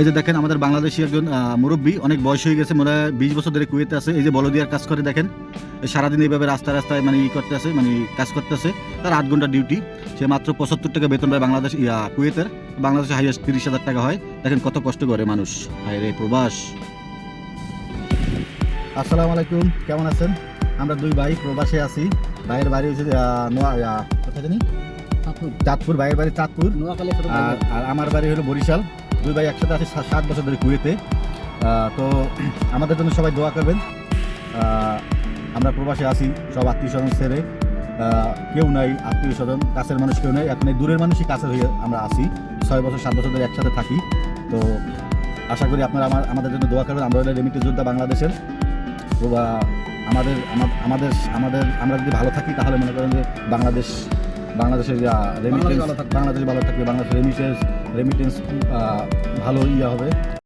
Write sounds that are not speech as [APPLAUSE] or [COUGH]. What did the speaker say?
এই যে দেখেন আমাদের বাংলাদেশি একজন মুরব্বী অনেক বয়স হয়ে গেছে মনে হয় বিশ বছর ধরে কুয়েতে আছে। এই যে বলদিয়ার কাজ করে দেখেন সারাদিন এইভাবে রাস্তায় রাস্তায় মানে ই করতে আছে মানে কাজ করতে আছে তার আট ঘণ্টা ডিউটি সে মাত্র পঁচাত্তর টাকা বেতন পায় বাংলাদেশ ইয়া কুয়েতের। বাংলাদেশে হাইয়েস্ট তিরিশ হাজার টাকা হয়। দেখেন কত কষ্ট করে মানুষ। হায় রে প্রবাস। আসসালামু আলাইকুম কেমন আছেন? আমরা দুই ভাই প্রবাসে আছি। ভাইয়ের বাড়ি হচ্ছে কোথায় জানি? চাঁদপুর। ভাইয়ের বাড়ি চাঁদপুর। আর আমার বাড়ি হলো বরিশাল। দুই ভাই একসাথে আছি সাত বছর ধরে কুয়েতে। তো [CLEARS THROAT] আমাদের জন্য সবাই দোয়া করবেন। আমরা প্রবাসে আছি, সব আত্মীয় স্বজন ছেড়ে কেউ নাই আত্মীয় স্বজন কাছের মানুষ কেউ নেই। এখন এই দূরের মানুষই কাছের হয়ে আমরা আছি। ছয় বছর, সাত বছর ধরে একসাথে থাকি। তো আশা করি আপনারা আমার আমাদের জন্য দোয়া করবেন। আমরা হলো রেমিটি যোদ্ধা বাংলাদেশের। তো আমাদের আমাদের আমাদের আমরা যদি ভালো থাকি, তাহলে মনে করেন যে বাংলাদেশ বাংলাদেশের রেমিটেন্স বাংলাদেশ ভালো থাকবে। বাংলাদেশের রেমিটেন্স রেমিটেন্স ভালো ইয়ে হবে।